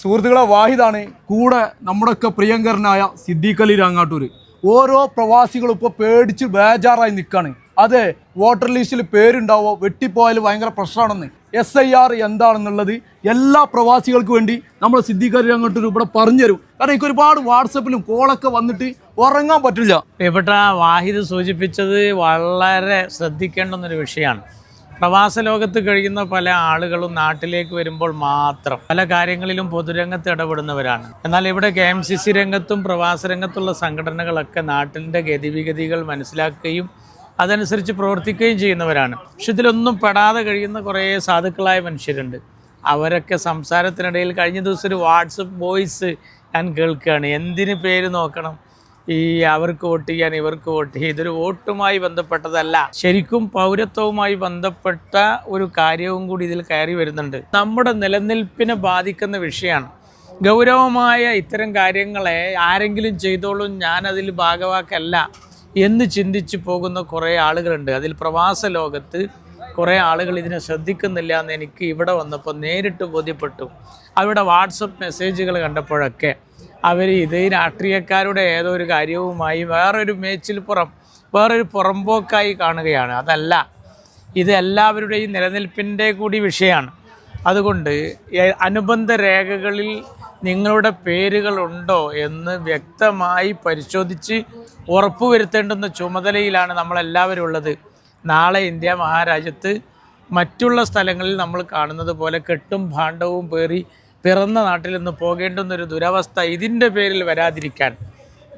സുഹൃത്തുക്കളെ വാഹിദാണ് കൂടെ നമ്മുടെയൊക്കെ പ്രിയങ്കരനായ സിദ്ദീഖ് അലി രാങ്ങാട്ടൂര്. ഓരോ പ്രവാസികളും ഇപ്പോൾ പേടിച്ച് ബേജാറായി നിൽക്കുകയാണ് അതെ വോട്ടർ ലിസ്റ്റിൽ പേരുണ്ടാവോ വെട്ടിപ്പോയാൽ ഭയങ്കര പ്രശ്നമാണെന്ന്. എസ് ഐ ആർ എന്താണെന്നുള്ളത് എല്ലാ പ്രവാസികൾക്ക് വേണ്ടി നമ്മൾ സിദ്ദീഖ് അലി രാങ്ങാട്ടൂർ ഇവിടെ പറഞ്ഞുതരും. കാരണം എനിക്ക് ഒരുപാട് വാട്സപ്പിലും കോളൊക്കെ വന്നിട്ട് ഉറങ്ങാൻ പറ്റില്ല. പ്രിയപ്പെട്ട വാഹിദ് സൂചിപ്പിച്ചത് വളരെ ശ്രദ്ധിക്കേണ്ടുന്നൊരു വിഷയമാണ്. പ്രവാസ ലോകത്ത് കഴിയുന്ന പല ആളുകളും നാട്ടിലേക്ക് വരുമ്പോൾ മാത്രം പല കാര്യങ്ങളിലും പൊതുരംഗത്ത് ഇടപെടുന്നവരാണ്. എന്നാൽ ഇവിടെ കെ എം സി സി രംഗത്തും പ്രവാസ രംഗത്തുള്ള സംഘടനകളൊക്കെ നാട്ടിന്റെ ഗതിവിഗതികൾ മനസ്സിലാക്കുകയും അതനുസരിച്ച് പ്രവർത്തിക്കുകയും ചെയ്യുന്നവരാണ്. പക്ഷെ ഇതിലൊന്നും പെടാതെ കഴിയുന്ന കുറേ സാധുക്കളായ മനുഷ്യരുണ്ട്. അവരൊക്കെ സംസാരത്തിനിടയിൽ കഴിഞ്ഞ ദിവസം ഒരു വാട്സപ്പ് വോയിസ് ഞാൻ കേൾക്കുകയാണ്. എന്തിന് പേര് നോക്കണം? ഈ അവർക്ക് വോട്ട് ചെയ്യാൻ ഇവർക്ക് വോട്ട് ചെയ്യാൻ ഇതൊരു വോട്ടുമായി ബന്ധപ്പെട്ടതല്ല. ശരിക്കും പൗരത്വവുമായി ബന്ധപ്പെട്ട ഒരു കാര്യവും കൂടി ഇതിൽ കയറി വരുന്നുണ്ട്. നമ്മുടെ നിലനിൽപ്പിനെ ബാധിക്കുന്ന വിഷയമാണ്. ഗൗരവമായ ഇത്തരം കാര്യങ്ങളെ ആരെങ്കിലും ചെയ്തോളും ഞാനതിൽ ഭാഗവാക്കല്ല എന്ന് ചിന്തിച്ച് പോകുന്ന കുറേ ആളുകളുണ്ട്. അതിൽ പ്രവാസ ലോകത്ത് കുറേ ആളുകൾ ഇതിനെ ശ്രദ്ധിക്കുന്നില്ല എന്ന് എനിക്ക് ഇവിടെ വന്നപ്പോൾ നേരിട്ട് ബോധ്യപ്പെട്ടു. അവിടെ വാട്സപ്പ് മെസ്സേജുകൾ കണ്ടപ്പോഴൊക്കെ അവർ ഇത് രാഷ്ട്രീയക്കാരുടെ ഏതോ ഒരു കാര്യവുമായി വേറൊരു മേച്ചിൽ പുറം വേറൊരു പുറമ്പോക്കായി കാണുകയാണ്. അതല്ല ഇത് എല്ലാവരുടെയും നിലനിൽപ്പിന്റെ കൂടി വിഷയമാണ്. അതുകൊണ്ട് അനുബന്ധ രേഖകളിൽ നിങ്ങളുടെ പേരുകളുണ്ടോ എന്ന് വ്യക്തമായി പരിശോധിച്ച് ഉറപ്പുവരുത്തേണ്ടുന്ന ചുമതലയിലാണ് നമ്മളെല്ലാവരും ഉള്ളത്. നാളെ ഇന്ത്യ മഹാരാജ്യത്ത് മറ്റുള്ള സ്ഥലങ്ങളിൽ നമ്മൾ കാണുന്നത് പോലെ കെട്ടും ഭാണ്ഡവും പേറി പിറന്ന നാട്ടിൽ നിന്ന് പോകേണ്ടുന്നൊരു ദുരവസ്ഥ ഇതിന്റെ പേരിൽ വരാതിരിക്കാൻ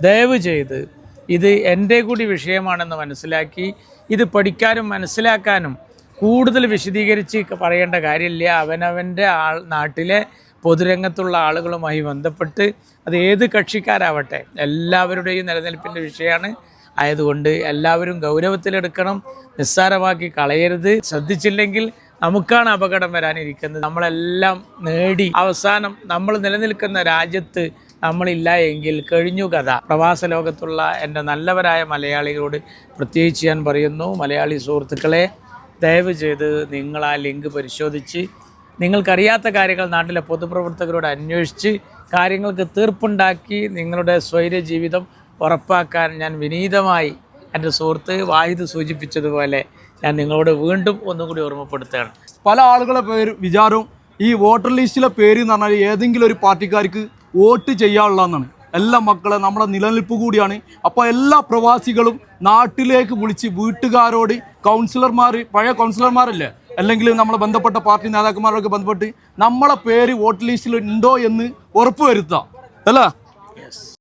ദയവ് ചെയ്ത് ഇത് എന്റെ കൂടി വിഷയമാണെന്ന് മനസ്സിലാക്കി ഇത് പഠിക്കാനും മനസ്സിലാക്കാനും കൂടുതൽ വിശദീകരിച്ച് പറയേണ്ട കാര്യമില്ല. അവനവന്റെ ആൾ നാട്ടിലെ പൊതുരംഗത്തുള്ള ആളുകളുമായി ബന്ധപ്പെട്ട് അത് ഏത് കക്ഷിക്കാരാവട്ടെ എല്ലാവരുടെയും നിലനിൽപ്പിന്റെ വിഷയമാണ്. ആയതുകൊണ്ട് എല്ലാവരും ഗൗരവത്തിലെടുക്കണം നിസ്സാരമാക്കി കളയരുത്. ശ്രദ്ധിച്ചില്ലെങ്കിൽ നമുക്കാണ് അപകടം വരാനിരിക്കുന്നത്. നമ്മളെല്ലാം നേടി അവസാനം നമ്മൾ നിലനിൽക്കുന്ന രാജ്യത്ത് നമ്മളില്ല എങ്കിൽ കഴിഞ്ഞു കഥ. പ്രവാസ ലോകത്തുള്ള എന്റെ നല്ലവരായ മലയാളികളോട് പ്രത്യേകിച്ച് ഞാൻ പറയുന്നു മലയാളി സുഹൃത്തുക്കളെ ദയവ് ചെയ്ത് നിങ്ങൾ ആ ലിങ്ക് പരിശോധിച്ച് നിങ്ങൾക്കറിയാത്ത കാര്യങ്ങൾ നാട്ടിലെ പൊതുപ്രവർത്തകരോട് അന്വേഷിച്ച് കാര്യങ്ങൾക്ക് തീർപ്പുണ്ടാക്കി നിങ്ങളുടെ സ്വൈര്യ ജീവിതം ഉറപ്പാക്കാൻ ഞാൻ വിനീതമായി എന്റെ സുഹൃത്ത് വാഹിദ് സൂചിപ്പിച്ചതുപോലെ ഞാൻ നിങ്ങളോട് വീണ്ടും ഒന്നുകൂടി ഓർമ്മപ്പെടുത്തുകയാണ്. പല ആളുകളെ പേര് വിചാരവും ഈ വോട്ടർ ലിസ്റ്റിലെ പേര് എന്ന് പറഞ്ഞാൽ ഏതെങ്കിലും ഒരു പാർട്ടിക്കാർക്ക് വോട്ട് ചെയ്യാനുള്ളതെന്നാണ് എല്ലാ മക്കളെ നമ്മുടെ നിലനിൽപ്പ് കൂടിയാണ്. അപ്പോൾ എല്ലാ പ്രവാസികളും നാട്ടിലേക്ക് വിളിച്ച് വീട്ടുകാരോട് കൗൺസിലർമാർ പഴയ കൗൺസിലർമാരല്ലേ അല്ലെങ്കിൽ നമ്മളെ ബന്ധപ്പെട്ട പാർട്ടി നേതാക്കന്മാരൊക്കെ ബന്ധപ്പെട്ട് നമ്മളെ പേര് വോട്ട് ലിസ്റ്റിൽ ഉണ്ടോ എന്ന് ഉറപ്പ് വരുത്താം അല്ലേ?